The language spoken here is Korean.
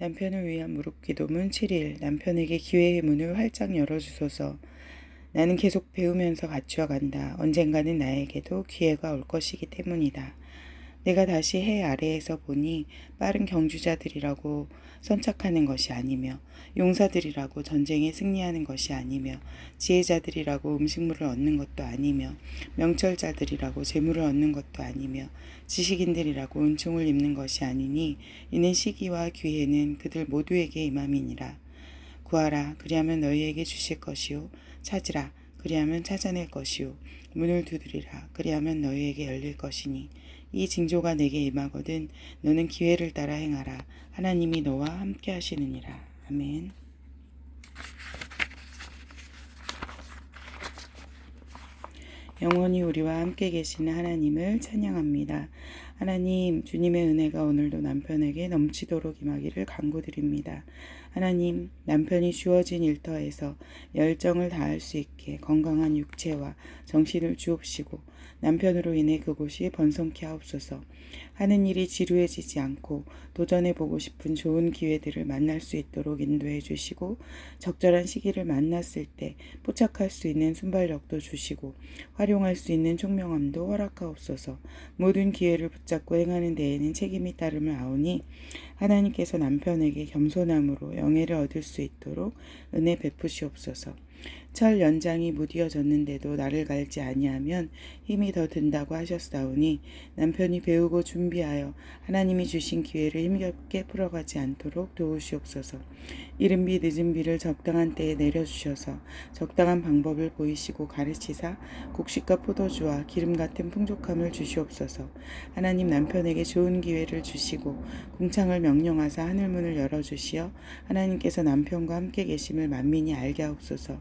남편을 위한 무릎 기도문 7일 남편에게 기회의 문을 활짝 열어주소서. 나는 계속 배우면서 갖추어 간다. 언젠가는 나에게도 기회가 올 것이기 때문이다. 내가 다시 해 아래에서 보니 빠른 경주자들이라고 선착하는 것이 아니며 용사들이라고 전쟁에 승리하는 것이 아니며 지혜자들이라고 음식물을 얻는 것도 아니며 명철자들이라고 재물을 얻는 것도 아니며 지식인들이라고 은총을 입는 것이 아니니 이는 시기와 기회는 그들 모두에게 임함이니라. 구하라. 그리하면 너희에게 주실 것이요. 찾으라. 그리하면 찾아낼 것이요. 문을 두드리라. 그리하면 너희에게 열릴 것이니 이 징조가 내게 임하거든 너는 기회를 따라 행하라. 하나님이 너와 함께 하시느니라. 아멘. 영원히 우리와 함께 계시는 하나님을 찬양합니다. 하나님, 주님의 은혜가 오늘도 남편에게 넘치도록 임하기를 간구드립니다. 하나님, 남편이 주어진 일터에서 열정을 다할 수 있게 건강한 육체와 정신을 주옵시고 남편으로 인해 그곳이 번성케 하옵소서. 하는 일이 지루해지지 않고 도전해 보고 싶은 좋은 기회들을 만날 수 있도록 인도해 주시고 적절한 시기를 만났을 때 포착할 수 있는 순발력도 주시고 활용할 수 있는 총명함도 허락하옵소서. 모든 기회를 붙 잡고 행하는 데에는 책임이 따름을 아오니 하나님께서 남편에게 겸손함으로 영예를 얻을 수 있도록 은혜 베푸시옵소서. 철 연장이 무디어졌는데도 나를 갈지 아니하면 힘이 더 든다고 하셨사오니 남편이 배우고 준비하여 하나님이 주신 기회를 힘겹게 풀어가지 않도록 도우시옵소서. 이른 비 늦은 비를 적당한 때에 내려주셔서 적당한 방법을 보이시고 가르치사 곡식과 포도주와 기름 같은 풍족함을 주시옵소서. 하나님 남편에게 좋은 기회를 주시고 궁창을 명령하사 하늘문을 열어주시어 하나님께서 남편과 함께 계심을 만민이 알게 하옵소서.